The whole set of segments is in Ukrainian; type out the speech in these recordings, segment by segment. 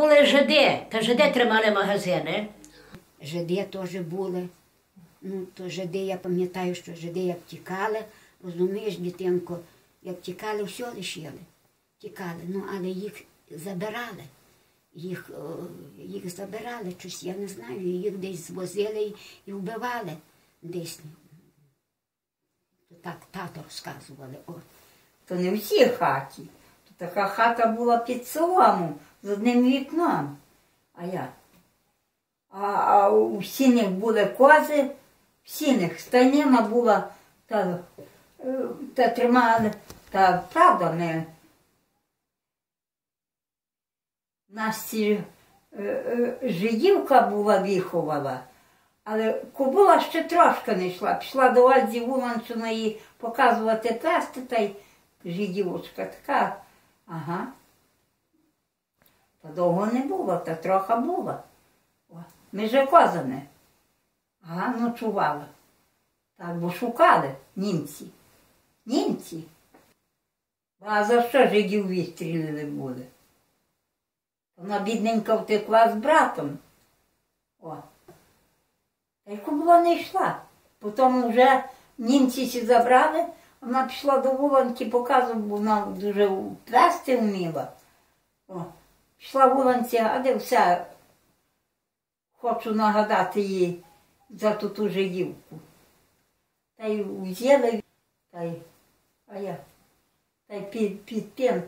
були жиди, та жиди тримали магазини. Жиди теж були. Ну, то жиди, я пам'ятаю, що жиди як тікали, розумієш, дитинко, як тікали, все лишили. Тікали, ну але їх забирали. Їх, о, їх забирали, щось, я не знаю, їх десь звозили і, і вбивали десь. Так тато розказували. О. То не всі хаті. То така хата була під селом з одним вікном. А я. А, а у сінях були кози, в сінях станіна була, та, е, та тримали, та правда не. Насті е, е, жидівка була виховала, але кобила ще трошки не йшла. Пішла до Ользі Вуланчина їй показувати тести, та й жидівочка така. Ага. Та довго не було, та трохи було. О, Між козами. Ага, ночувала. Так, бо шукали німці. Німці. А за що жидів відстрілили були? Вона бідненька втекла з братом. О. Та й була не йшла. Потім вже німці сі забрали, вона пішла до вуланки, показувала, бо вона дуже плести вміла. О. Пішла вуланці, а де вся хочу нагадати їй за ту ту жидівку. Та й взяли, та й, а я, та й під, під тим,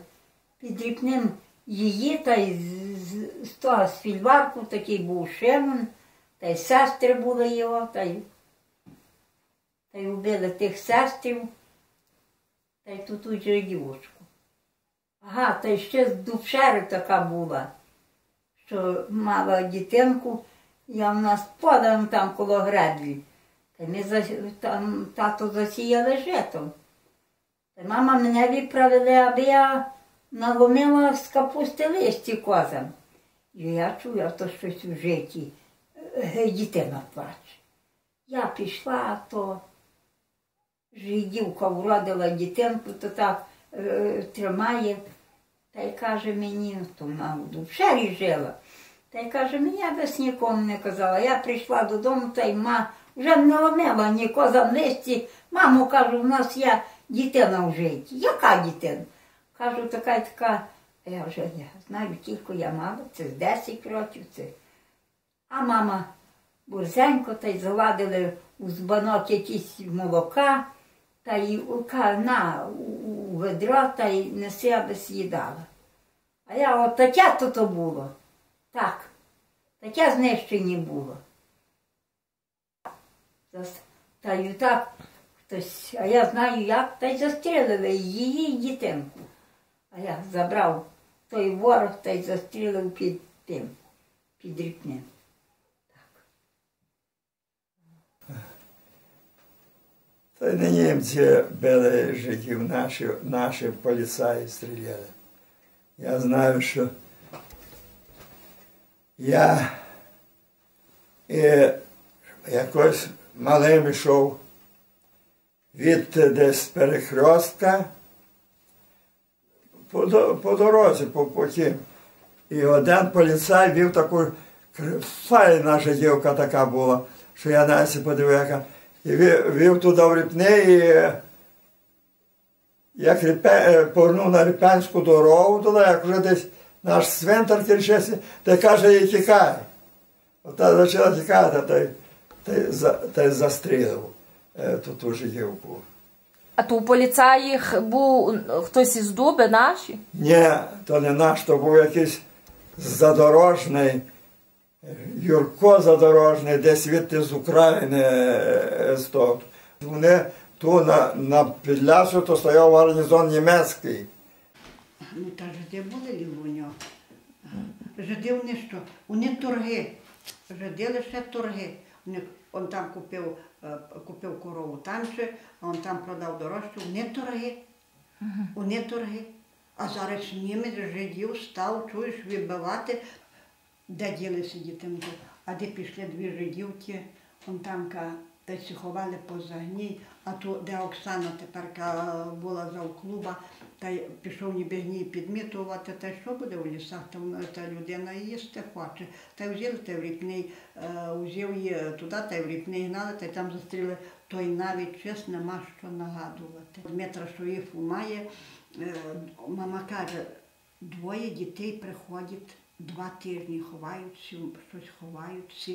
під ріпним її, та й з, того з фільварку такий був Шемон, та й сестри були його, та й, та й вбили тих сестрів, та й ту ту жидівочку. Ага, та ще з дубшери така була, що мала дитинку, я в нас подам там коло греблі. Та ми за, там тато засіяли житом. Та мама мене відправили, аби я наломила з капусти листі козам. І я чую, то щось у житті. Е, Дитина плаче. Я пішла, то жидівка вродила дитинку, то так е, тримає. Та й каже мені, то вона в дубшері жила. Та й каже, мені я десь нікому не казала. Я прийшла додому, та й ма вже не ломила ні козам листі. Мамо, кажу, в нас є дитина в житті. Яка дитина? Кажу, така й така. Я вже я знаю, тільки я мала, це з 10 років. Це. А мама бурзенько та й заладили у збанок якісь молока, та й на у у ведро та й неси, аби з'їдала. А я от таке то то було. Так, таке знищення було. Та й так хтось, а я знаю як, та й застрілили її дітинку. А я забрав той ворог та й застрілив під тим, під ріпнем. Та й не німці били життів, наші, наші поліцаї стріляли. Я знаю, що я е, якось малим йшов від десь перехрестка по, по дорозі, по путі. І один поліцай вів таку файна жидівка така була, що я навіть подивив. І вів, туди в ріпне, і е, як ріпе, е, повернув на Ріпенську дорогу туди, як вже десь наш цвинтар кінчився, та каже, їй тікай. Ота почала тікати, та й, та та застрілив е, ту, ту жидівку. А то у поліцаїх був хтось із дуби наші? Ні, то не наш, то був якийсь задорожний, е, Юрко задорожний, десь звідти з України е, з того. Вони ту на, на Підлясу, то стояв гарнізон німецький. Ну, та жиди були лі у нього. Жиди вони що? Вони торги. Жиди лише торги. Вони, он там купив, е, купив корову танче, а он там продав дорожче. Вони торги. Вони торги. А зараз німець жидів став, чуєш, вибивати, де ділися дітинку. А де пішли дві жидівки, он там се ховали по загній, а то, де Оксана тепер була завклуба, та й пішов ніби гній підмітувати, та що буде у лісах, там е, та людина їсти хоче. Та й взяли та в ріпний, е, взяв її туди, та й в ріпний гнали, та й там застріли, то й навіть чесно нема що нагадувати. Дмитра Шоїфу має, е, мама каже, двоє дітей приходять два тижні, ховаються, щось ховаються.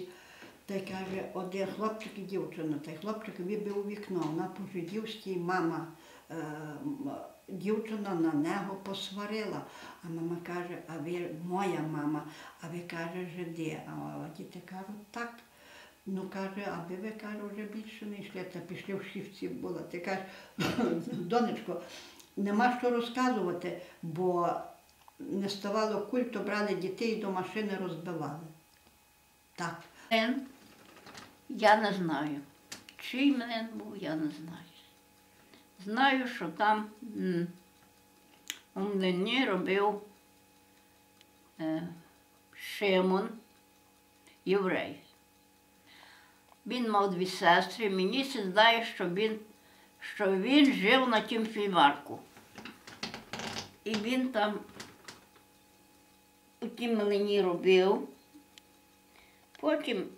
Та й каже, один хлопчик і дівчина, та й хлопчик вибив у вікно, вона по-жидівськи, мама, е, дівчина на нього посварила. А мама каже, а ви моя мама, а ви каже, жиди. А діти кажуть, так. Ну каже, аби ви каже, вже більше не йшли, та пішли в шівці була. Ти кажеш, донечко, нема що розказувати, бо не ставало культу, брали дітей до машини розбивали. Так. Я не знаю. Чий млин був, я не знаю. Знаю, що там у млині робив е, Шимон, єврей. Він мав дві сестри, мені се здає, що він, що він жив на тім фільварку. І він там у тім млині робив. Потім,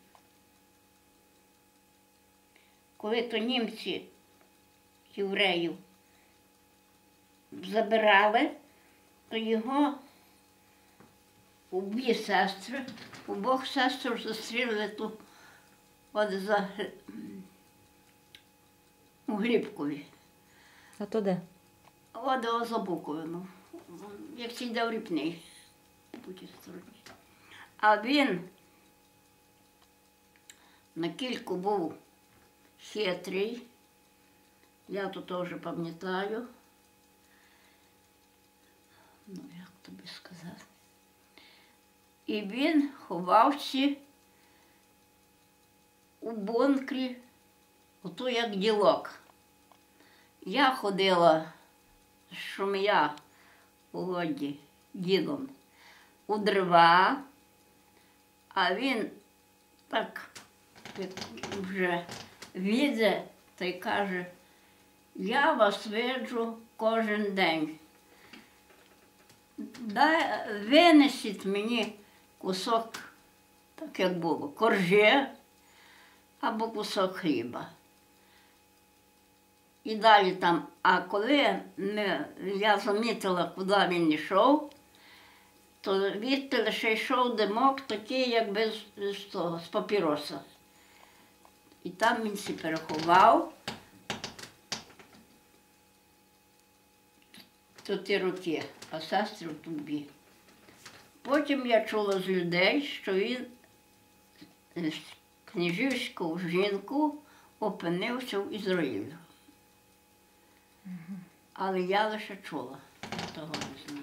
коли то німці євреїв забирали, то його обі сестри, обох сестер застрілили тут от за у Глібкові. А то де? От за Буковину, як йде Ріпний, тій стороні. А він на кільку був хитрий, я то теж пам'ятаю. Ну, як тобі сказати. І він ховався у бункері, ото як ділок. Я ходила з шум'я у воді дідом у дрова, а він так вже віде та й каже, я вас виджу кожен день. Дай, винесіть мені кусок, так як було, коржі або кусок хліба. І далі там, а коли ми, я замітила, куди він йшов, то відти лише йшов димок такий, якби з, з того, з папіроса. І там він сі переховав. То ті роки, а сестри в тубі. Потім я чула з людей, що він з княжівську жінку опинився в Ізраїлю. Але я лише чула, того не знаю.